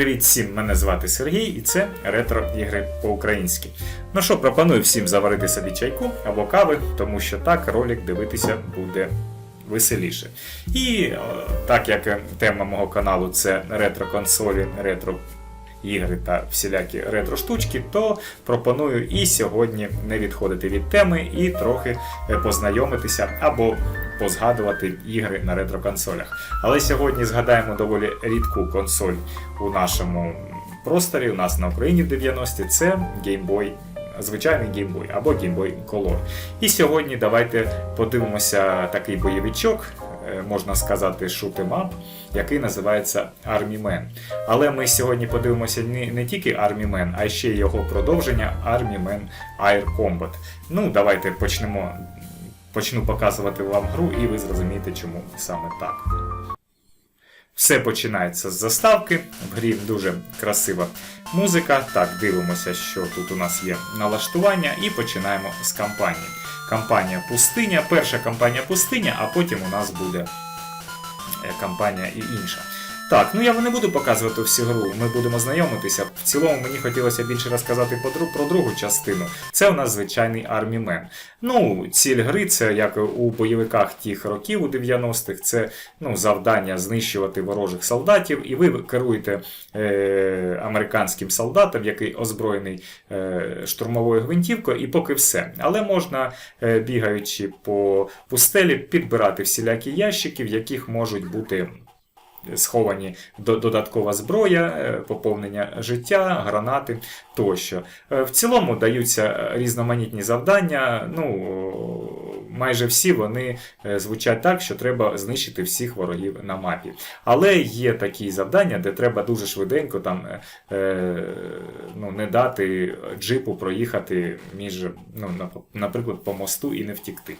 Привіт всім! Мене звати Сергій і це ретро ігри по-українськи. Ну що, пропоную всім заварити собі чайку або кави, тому що так ролик дивитися буде веселіше. І так як тема мого каналу це ретро-консолі, ретро ігри та всілякі ретро-штучки, то пропоную і сьогодні не відходити від теми і трохи е, познайомитися або позгадувати ігри на ретро-консолях. Але сьогодні згадаємо доволі рідку консоль у нашому просторі. У нас на Україні в 90-ті це Game Boy Звичайний Boy або Boy Color. І сьогодні давайте подивимося такий бойовичок, можна сказати, шутемап, який називається Army Man. Але ми сьогодні подивимося не, не тільки Army Man, а ще й його продовження Army Man Air Combat. Ну, давайте почнемо. Почну показувати вам гру, і ви зрозумієте, чому саме так. Все починається з заставки. В грі дуже красива музика. Так, дивимося, що тут у нас є налаштування, і починаємо з кампанії. Кампанія пустиня, перша кампанія пустиня, а потім у нас буде компанія кампанія і інша. Так, ну я не буду показувати всю гру, ми будемо знайомитися. В цілому мені хотілося більше розказати про, другу частину. Це у нас звичайний Man. Ну, ціль гри це як у бойовиках тих років у 90-х, це ну, завдання знищувати ворожих солдатів, і ви керуєте е, американським солдатом, який озброєний е, штурмовою гвинтівкою, і поки все. Але можна, е, бігаючи по пустелі, підбирати всілякі ящики, в яких можуть бути сховані додаткова зброя, е, поповнення життя, гранати тощо. Е, В цілому даються е, різноманітні завдання. Ну, майже всі вони звучать так, що треба знищити всіх ворогів на мапі. Але є такі завдання, де треба дуже швиденько там, ну, не дати джипу проїхати між, ну, наприклад, по мосту і не втікти.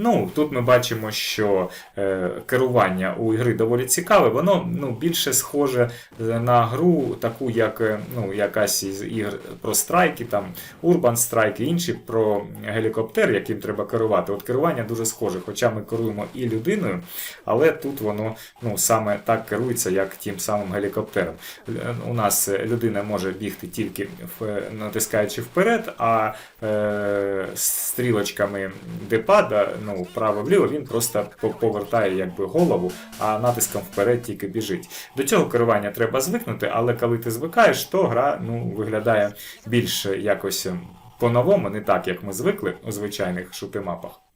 Ну, тут ми бачимо, що е, керування у ігри доволі цікаве, воно ну, більше схоже на гру, таку, як е, ну, якась із ігр про страйки, там Urban Strike і інші про гелікоптер, яким треба керувати. От керування дуже схоже, хоча ми керуємо і людиною, але тут воно ну, саме так керується, як тим самим гелікоптером. Е, У нас е, людина може бігти тільки в- натискаючи вперед, а е, стрілочками депада, ну, вправо-вліво, він просто повертає якби голову, а натиском вперед тільки біжить. До цього керування треба звикнути, але коли ти звикаєш, то гра ну, виглядає більш якось ем, по-новому, не так, як ми звикли у звичайних шутимапах.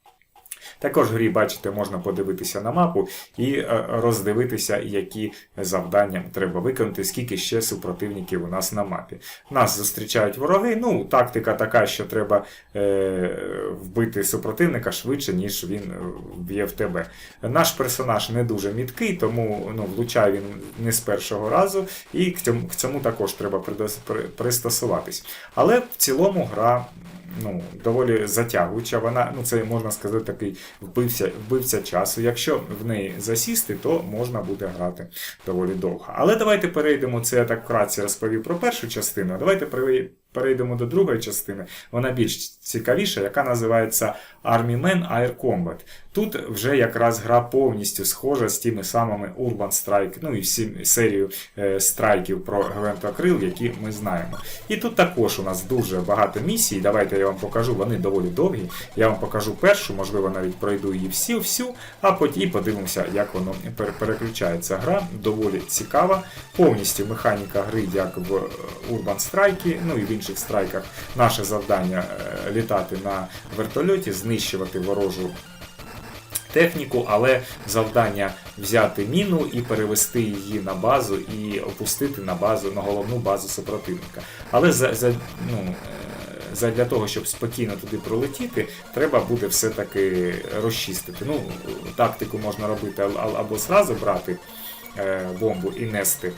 Також в грі, бачите, можна подивитися на мапу і е, роздивитися, які завдання треба виконати, скільки ще супротивників у нас на мапі. Нас зустрічають вороги. Ну, тактика така, що треба е, вбити супротивника швидше, ніж він е, вб'є в тебе. Наш персонаж не дуже міткий, тому ну, влучає він не з першого разу, і к цьому також треба пристосуватись. Але в цілому гра ну, доволі затягуюча. Вона, ну це можна сказати, такий вбивця, вбивця часу. Якщо в неї засісти, то можна буде грати доволі довго. Але давайте перейдемо. Це я так вкратце розповів про першу частину. Давайте пере- перейдемо до другої частини. Вона більш цікавіша, яка називається Army Man Air Combat. Тут вже якраз гра повністю схожа з тими самими Urban Strike, ну і всі серію е, страйків про гвинтокрил, які ми знаємо. І тут також у нас дуже багато місій. Давайте я вам покажу, вони доволі довгі. Я вам покажу першу, можливо, навіть пройду її всю, всю, а потім подивимося, як воно переключається. Гра доволі цікава. Повністю механіка гри, як в е, Urban Strike, ну і в інших страйках. Наше завдання е, літати на вертольоті, знищувати ворожу техніку, але завдання взяти міну і перевести її на базу і опустити на базу на головну базу супротивника. Але за, за ну. е, Задля того, щоб спокійно туди пролетіти, треба буде все-таки розчистити. Ну, тактику можна робити або зразу брати е, бомбу і нести,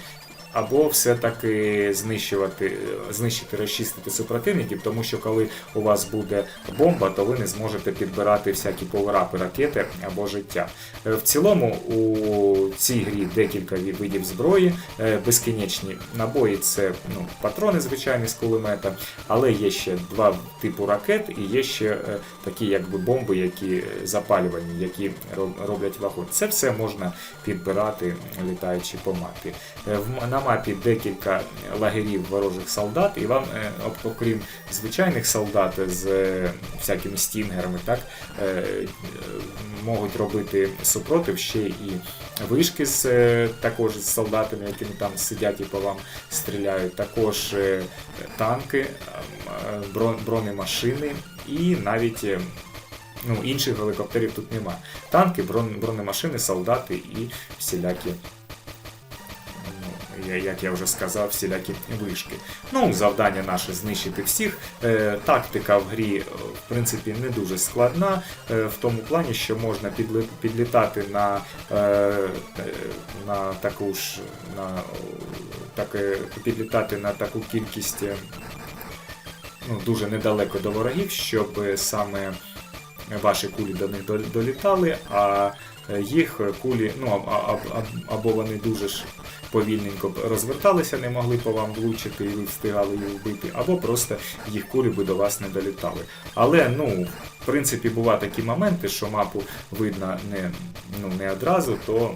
або все-таки знищувати, знищити, розчистити супротивників, тому що коли у вас буде бомба, то ви не зможете підбирати всякі поверапи ракети або життя. Е, В цілому у цій грі декілька видів зброї, е, безкінечні набої це ну, патрони звичайні з кулемета, але є ще два типу ракет і є ще е, такі якби бомби, які запалювані, які роблять вагон. Це все можна підбирати, літаючи по мапі. На мапі декілька лагерів ворожих солдат, і вам, е, окрім звичайних солдат з е, всякими стінгерами, так, е, е, можуть робити супротив ще і вишки з е, також з солдатами, які там сидять і по вам стріляють, також е, танки, е, е, бро- бронемашини і навіть. е, Ну, інших гелікоптерів тут нема. Танки, брон- бронемашини, солдати і всілякі як я вже сказав, всілякі вишки. Ну, завдання наше знищити всіх. Е, тактика в грі, е, в принципі, не дуже складна, е, в тому плані, що можна підлітати на, на таку ж на, о, таке, підлітати на таку кількість. Ну, дуже недалеко до ворогів, щоб саме ваші кулі до них долітали, а їх кулі, ну або вони дуже ж повільненько розверталися, не могли по вам влучити, і ви встигали їх вбити, або просто їх кулі би до вас не долітали. Але ну, в принципі, бувають такі моменти, що мапу видно не, ну, не одразу, то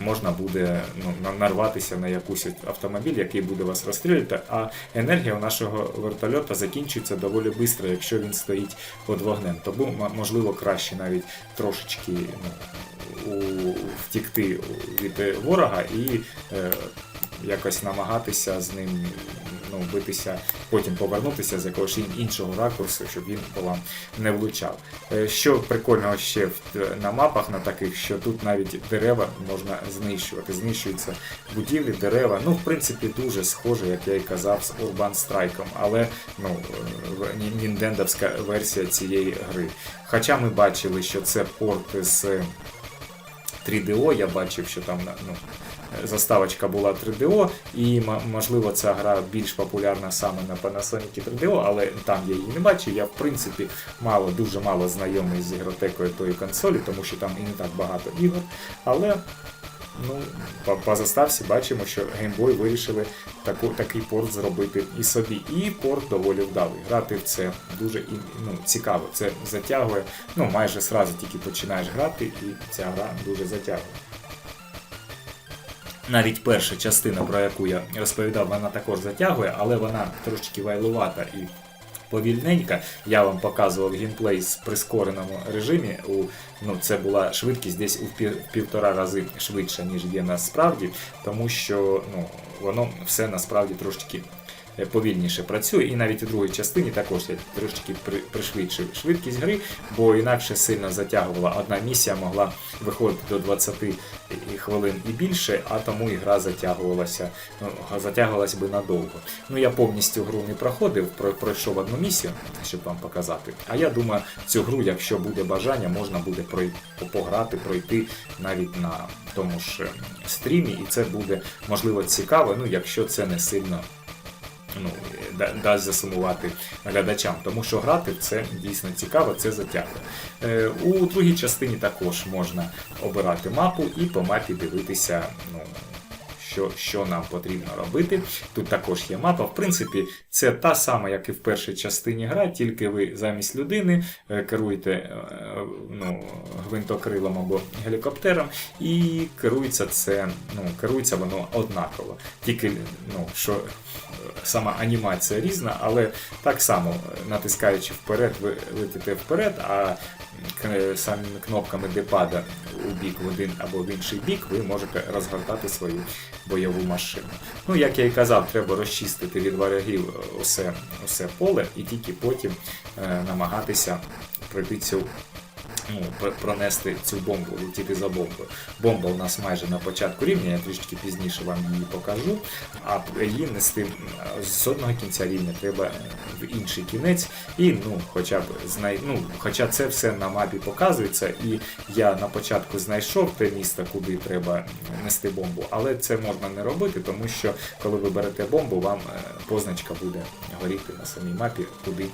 можна буде ну, нарватися на якийсь автомобіль, який буде вас розстрілювати, а енергія у нашого вертольота закінчується доволі швидко, якщо він стоїть під вогнем. Тому можливо краще навіть трошечки ну, втікти від е, ворога і е, якось намагатися з ним ну, битися, потім повернутися з якогось іншого ракурсу, щоб він вам не влучав. Е, Що прикольного ще на мапах на таких, що тут навіть дерева можна знищувати. Знищуються будівлі, дерева. Ну, в принципі, дуже схоже, як я і казав, з Urban Strike, але ну, е, ніндендовська версія цієї гри. Хоча ми бачили, що це порт з 3DO, я бачив, що там ну, заставочка була 3DO, і можливо ця гра більш популярна саме на Panasonic 3DO, але там я її не бачив. Я в принципі мало, дуже мало знайомий з ігротекою тої консолі, тому що там і не так багато ігор. Але ну, по, по заставці бачимо, що Game Boy вирішили таку, такий порт зробити і собі. І порт доволі вдалий. Грати в це дуже ну, цікаво. Це затягує. Ну, майже сразу тільки починаєш грати, і ця гра дуже затягує. Навіть перша частина, про яку я розповідав, вона також затягує, але вона трошки вайлувата і повільненька. Я вам показував геймплей з прискореному режимі. У, ну, це була швидкість десь у пів, півтора рази швидша, ніж є насправді, тому що ну, воно все насправді трошки е, повільніше працює. І навіть у другій частині також я трошки при, пришвидшив швидкість гри, бо інакше сильно затягувала. Одна місія могла виходити до 20 хвилин і більше, а тому і гра затягувалася, ну, затягувалась би надовго. Ну я повністю гру не проходив, про- пройшов одну місію, щоб вам показати. А я думаю, цю гру, якщо буде бажання, можна буде прой- пограти, пройти навіть на тому ж е, стрімі, і це буде можливо цікаво, ну якщо це не сильно ну, дасть засумувати глядачам, тому що грати це дійсно цікаво, це затягує. Е, у другій частині також можна обирати мапу і по мапі дивитися, ну, що, що нам потрібно робити. Тут також є мапа. В принципі, це та сама, як і в першій частині гра, тільки ви замість людини е, керуєте е, ну, гвинтокрилом або гелікоптером, і керується це, ну, керується воно однаково. Тільки ну, що е, сама анімація різна, але так само натискаючи вперед, ви летите вперед, а самими кнопками депада у бік в один або в інший бік ви можете розгортати свою бойову машину. Ну, як я і казав, треба розчистити від ворогів е, усе, усе поле і тільки потім е, намагатися пробити цю. Ну, пронести цю бомбу, летіти за бомбою. Бомба у нас майже на початку рівня, я трішки пізніше вам її покажу. А її нести з одного кінця рівня треба е, в інший кінець. І ну, хоча б знай... ну, хоча це все на мапі показується, і я на початку знайшов те місце, куди треба нести бомбу. Але це можна не робити, тому що коли ви берете бомбу, вам е, позначка буде горіти на самій мапі, куди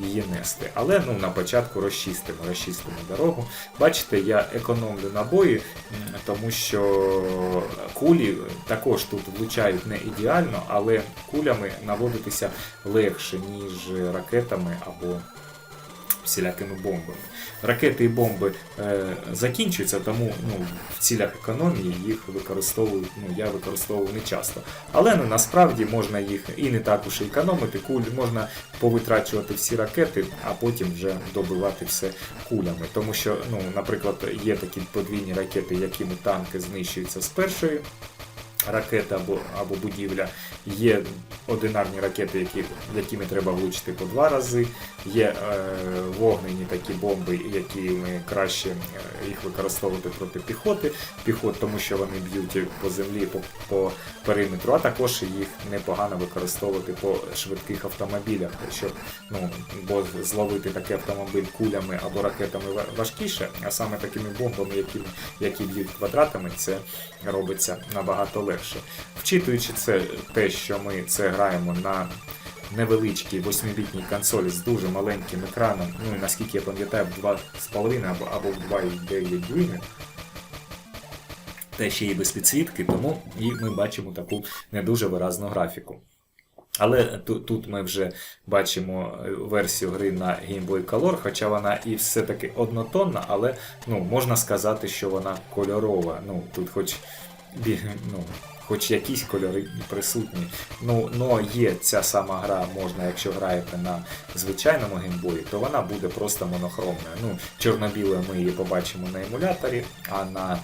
її нести. Але ну, на початку розчистимо, розчистимо дорогу. Бачите, я економлю набої, тому що кулі також тут влучають не ідеально, але кулями наводитися легше, ніж ракетами або всілякими бомбами. Ракети і бомби е, закінчуються, тому ну, в цілях економії їх використовують. Ну, я використовував не часто. Але ну, насправді можна їх і не так уж і економити. Куль можна повитрачувати всі ракети, а потім вже добивати все кулями. Тому що, ну, наприклад, є такі подвійні ракети, якими танки знищуються з першої ракета або, або будівля. Є одинарні ракети, які, якими треба влучити по два рази. Є е, вогнені такі бомби, якими краще е, їх використовувати проти піхоти, піхот, тому що вони б'ють по землі, по, по периметру, а також їх непогано використовувати по швидких автомобілях, щоб ну, бо зловити такий автомобіль кулями або ракетами важкіше, а саме такими бомбами, які, які б'ють квадратами, це робиться набагато легше. Вчитуючи це те, що ми це граємо на невеличкій 8-бітній консолі з дуже маленьким екраном, ну і наскільки я пам'ятаю, в 2,5 або, або в 2,9 дюймів, те ще й без підсвітки, тому і ми бачимо таку не дуже виразну графіку. Але тут, ми вже бачимо е, версію гри на Game Boy Color, хоча вона і все-таки однотонна, але ну, можна сказати, що вона кольорова. Ну, тут хоч, ну, хоч якісь кольори присутні. Ну, но є ця сама гра, можна, якщо граєте на звичайному геймбої, то вона буде просто монохромною. Ну, чорно-білою ми її побачимо на емуляторі, а на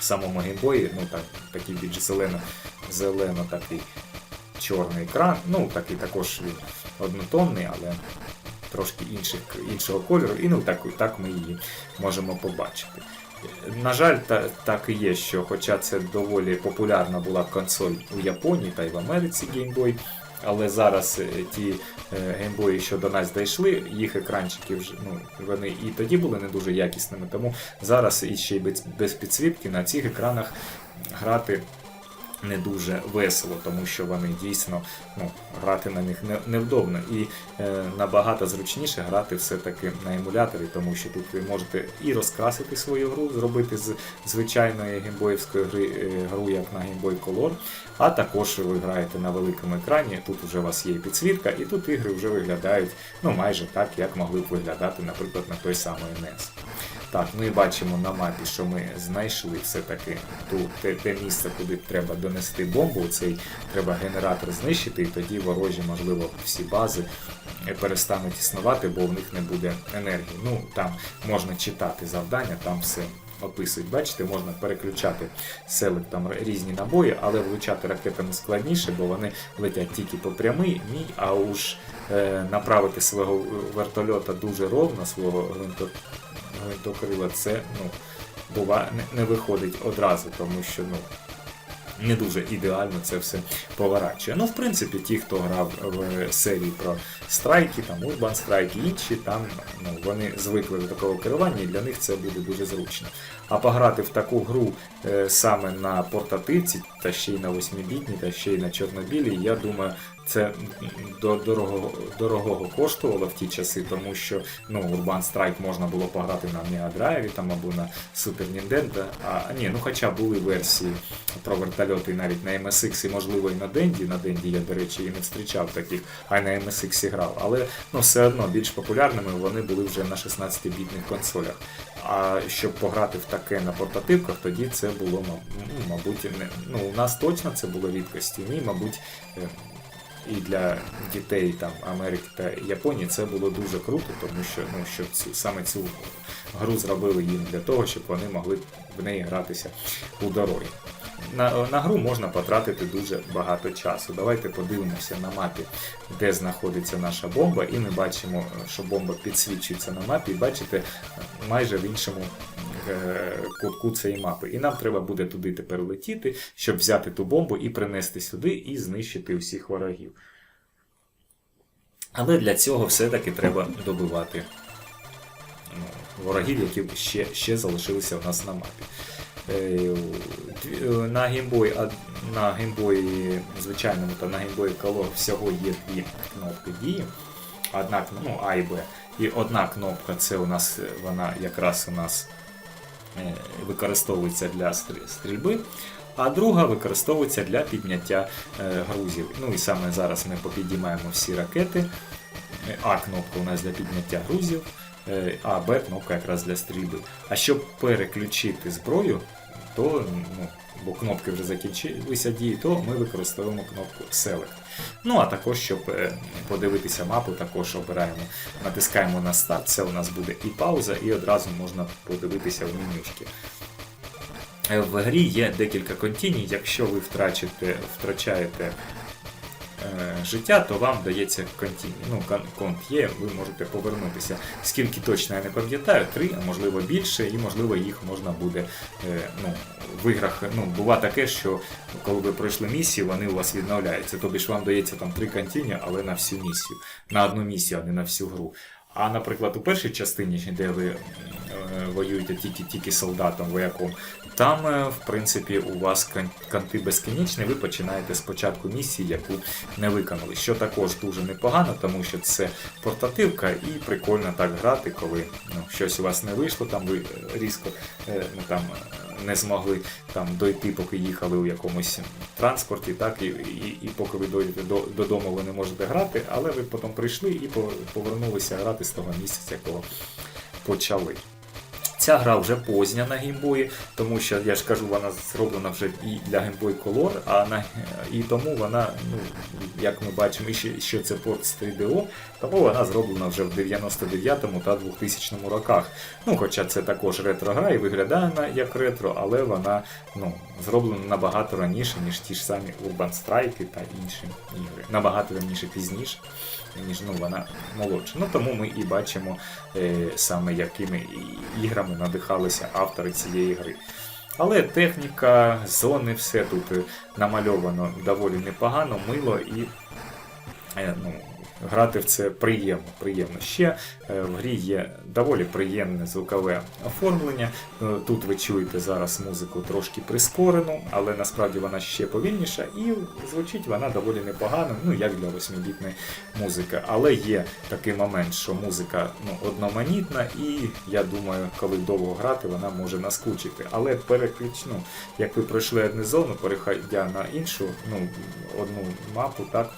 самому геймбої, ну так, такий більш зелено, зелено такий чорний екран. Ну, такий також він однотонний, але трошки інших, іншого кольору. І ну, так, так ми її можемо побачити. На жаль, та, так і є, що хоча це доволі популярна була консоль у Японії та й в Америці Boy, але зараз е, ті геймбої, що до нас дійшли, їх екранчики вже ну, вони і тоді були не дуже якісними, тому зараз іще й без підсвітки на цих екранах грати не дуже весело, тому що вони дійсно ну, грати на них не, невдобно. І е, набагато зручніше грати все-таки на емуляторі, тому що тут ви можете і розкрасити свою гру, зробити з звичайної геймбоївської гри е, гру, як на Game Boy Color, а також ви граєте на великому екрані, тут вже у вас є підсвітка, і тут ігри вже виглядають ну, майже так, як могли б виглядати, наприклад, на той самий NES. Так, ми бачимо на мапі, що ми знайшли все-таки те, те місце, куди треба донести бомбу. Цей треба генератор знищити, і тоді ворожі, можливо, всі бази е, перестануть існувати, бо в них не буде енергії. Ну, там можна читати завдання, там все описують. Бачите, можна переключати селек там різні набої, але влучати ракетами складніше, бо вони летять тільки по прямій, мій, а уж е, направити свого вертольота дуже ровно, свого гвинтокрила, це ну, бува, не, не виходить одразу, тому що ну, не дуже ідеально це все поворачує. Ну, в принципі, ті, хто грав в серії про страйки, там Urban Strike і інші, там ну, вони звикли до такого керування, і для них це буде дуже зручно. А пограти в таку гру е, саме на портативці, та ще й на 8-бітній, та ще й на чорнобілій, я думаю, це до дорогого, дорогого коштувало в ті часи, тому що ну, Urban Strike можна було пограти на Mega Drive там, або на Super Nintendo. А ні, ну хоча були версії про вертольоти навіть на MSX і можливо і на Денді. На Денді я, до речі, і не зустрічав таких, а й на MSX грав. Але ну, все одно більш популярними вони були вже на 16-бітних консолях. А щоб пограти в таке на портативках, тоді це було, ну, мабуть, не ну, у нас точно це було рідкості. Ні, мабуть, е, і для дітей там Америки та Японії це було дуже круто, тому що ну щоб цю саме цю гру зробили їм для того, щоб вони могли в неї гратися у дорогі. На, на гру можна потратити дуже багато часу. Давайте подивимося на мапі, де знаходиться наша бомба, і ми бачимо, що бомба підсвічується на мапі, і бачите майже в іншому е, кутку цієї мапи. І нам треба буде туди тепер летіти, щоб взяти ту бомбу і принести сюди і знищити усіх ворогів. Але для цього все-таки треба добивати ну, ворогів, які ще, ще залишилися у нас на мапі. Е, е, На геймбой, на геймбої звичайному та на геймбої Color всього є дві кнопки дії. Одна ну, А і Б. І одна кнопка це у нас е, вона якраз у нас використовується для стрільби, а друга використовується для підняття грузів. Ну і саме зараз ми попідіймаємо всі ракети А кнопка у нас для підняття грузів, а Б кнопка якраз для стрільби. А щоб переключити зброю, то ну, бо кнопки вже закінчилися дії, то ми використовуємо кнопку Select. Ну а також, щоб е, подивитися мапу, також обираємо, натискаємо на старт, це у нас буде і пауза, і одразу можна подивитися в менюшки. Е, В грі є декілька континій, якщо ви втрачите, втрачаєте життя, то вам дається контіні. Ну, конт є, ви можете повернутися. Скільки точно я не пам'ятаю, три, а можливо більше, і можливо їх можна буде е, ну, в іграх. Ну, буває таке, що коли ви пройшли місію, вони у вас відновляються. Тобі ж вам дається там три контіні, але на всю місію. На одну місію, а не на всю гру. А, наприклад, у першій частині, де ви е, воюєте тільки, тільки солдатом, вояком, там, е, в принципі, у вас конти безкінечні, ви починаєте спочатку місії, яку не виконали. Що також дуже непогано, тому що це портативка і прикольно так грати, коли ну, щось у вас не вийшло, там ви е, різко ну, там, не змогли там, дойти, поки їхали у якомусь транспорті, так, і, і, і поки ви дойдете до, додому, ви не можете грати, але ви потім прийшли і по- повернулися грати з того місця, якого почали. Ця гра вже позня на геймбої, тому що я ж кажу, вона зроблена вже і для Boy Color, а на і тому вона, ну як ми бачимо, і що це порт з 3DO, тому вона зроблена вже в 99-му та 2000 роках. Ну, хоча це також ретро-гра і виглядає вона як ретро, але вона ну, зроблена набагато раніше, ніж ті ж самі Urban Strike та інші ігри. Набагато раніше пізніше, ніж ну, вона молодша. Ну тому ми і бачимо е, саме якими іграми надихалися автори цієї гри. Але техніка, зони, все тут е, намальовано доволі непогано, мило і е, ну, грати в це приємно. приємно. Ще е, в грі є доволі приємне звукове оформлення. Е, Тут ви чуєте зараз музику трошки прискорену, але насправді вона ще повільніша і звучить вона доволі непогано, ну як для 8-бітної музики. Але є такий момент, що музика ну, одноманітна, і я думаю, коли довго грати, вона може наскучити. Але переключ, ну, як ви пройшли одну зону, переходя на іншу, ну, одну мапу, так.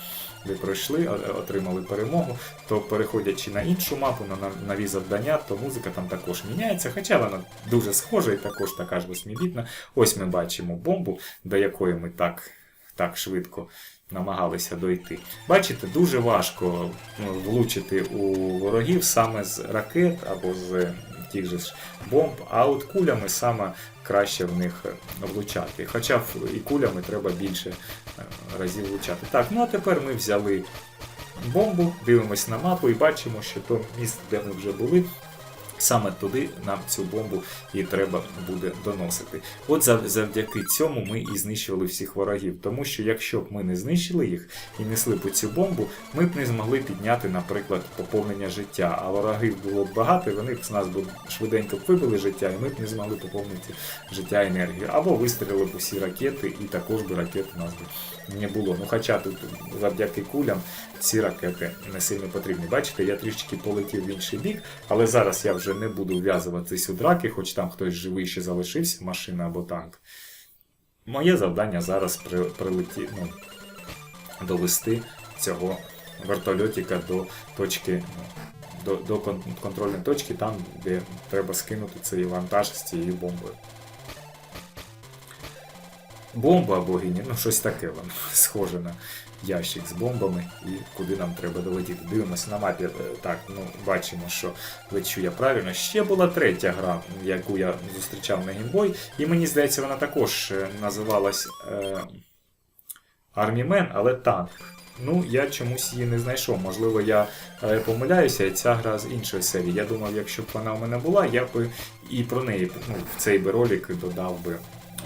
Ви пройшли, отримали перемогу, то переходячи на іншу мапу, на нові завдання, то музика там також міняється, хоча вона дуже схожа і також така ж восьмібітна. Ось ми бачимо бомбу, до якої ми так, так швидко намагалися дойти. Bачите, дуже важко ну, влучити у ворогів саме з ракет або з тих же ж бомб, а от кулями саме краще в них е, влучати. Хоча і кулями треба більше е, разів влучати. Так, ну а тепер ми взяли бомбу, дивимось на мапу і бачимо, що то місце, де ми вже були. Саме туди нам цю бомбу і треба буде доносити. От завдяки цьому ми і знищували всіх ворогів. Тому що якщо б ми не знищили їх і несли б цю бомбу, ми б не змогли підняти, наприклад, поповнення життя. А ворогів було б багато, вони б з нас б швиденько вибили життя, і ми б не змогли поповнити життя енергію. Або вистрілили б усі ракети, і також би ракет у нас би не було. Ну хоча тут завдяки кулям ці ракети не сильно потрібні. Бачите, я трішки полетів в інший бік, але зараз я вже не буду вв'язуватись у драки, хоч там хтось живий ще залишився, машина або танк. Моє завдання зараз при, прилеті, ну, довести цього вертольотика до точки. ну, До, до контрольної точки, там, де треба скинути цей вантаж з цією бомбою. Бомба або гіні, ну щось таке воно схоже на ящик з бомбами і куди нам треба долетіти. Дивимося на мапі. е, Так, ну бачимо, що лечу я правильно. Ще була третя гра, яку я зустрічав на геймбой, і мені здається, вона також е, називалась е, Army але танк. Ну, я чомусь її не знайшов. Можливо, я е, помиляюся, і ця гра з іншої серії. Я думав, якщо б вона у мене була, я б і про неї ну, в цей би ролик додав би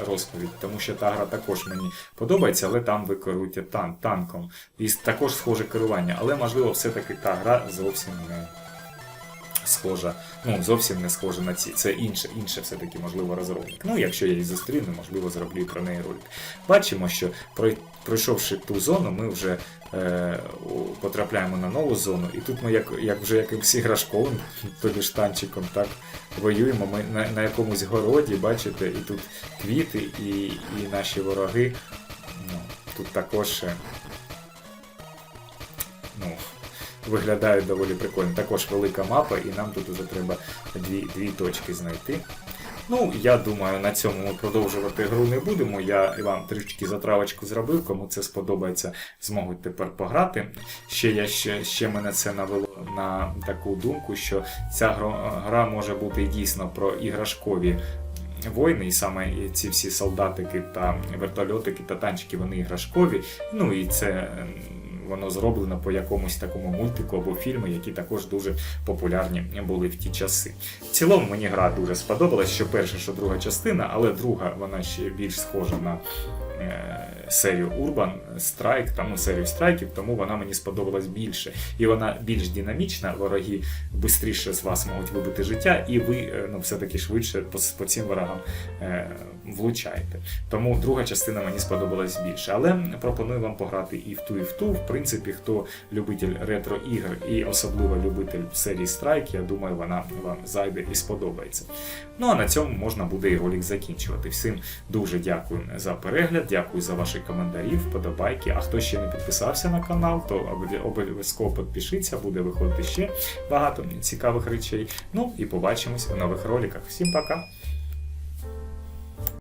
розповідь, тому що та гра також мені подобається, але там ви керуєте тан, танком. І також схоже керування, але можливо, все-таки та гра зовсім не схожа, ну зовсім не схожа на ці. Це інше, інше все-таки, можливо, розробник. Ну, якщо я її зустріну, можливо, зроблю про неї ролик. Бачимо, що пройшовши ту зону, ми вже потрапляємо на нову зону, і тут ми як, як вже якимось іграшковим, тобі ж танчиком, так воюємо. Ми на, на якомусь городі, бачите, і тут квіти, і, і наші вороги. Ну, тут також. е, Ну, виглядають доволі прикольно. Також велика мапа, і нам тут вже треба дві, дві точки знайти. Ну, я думаю, на цьому ми продовжувати гру не будемо. Я вам трішки затравочку зробив. Кому це сподобається, зможуть тепер пограти. Ще я ще, ще мене це навело на таку думку, що ця гра, може бути дійсно про іграшкові воїни, і саме ці всі солдатики та вертольотики та танчики, вони іграшкові. Ну і це. Воно зроблено по якомусь такому мультику або фільму, які також дуже популярні були в ті часи. В цілому мені гра дуже сподобалась, що перша, що друга частина, але друга вона ще більш схожа на е, серію Urban Strike, там ну, серію страйків, тому вона мені сподобалась більше. І вона більш динамічна, вороги швидше з вас можуть вибити життя, і ви е, ну, все-таки швидше по, по цим ворогам е, влучаєте. Тому друга частина мені сподобалась більше. Але пропоную вам пограти і в ту, і в ту. В принципі, хто любитель ретро-ігр і особливо любитель серії Strike, я думаю, вона вам зайде і сподобається. Ну а на цьому можна буде і ролик закінчувати. Всім дуже дякую за перегляд, дякую за ваші коментарі, вподобайки. А хто ще не підписався на канал, то обов'язково підпишіться, буде виходити ще багато цікавих речей. Ну і побачимось у нових роликах. Всім пока!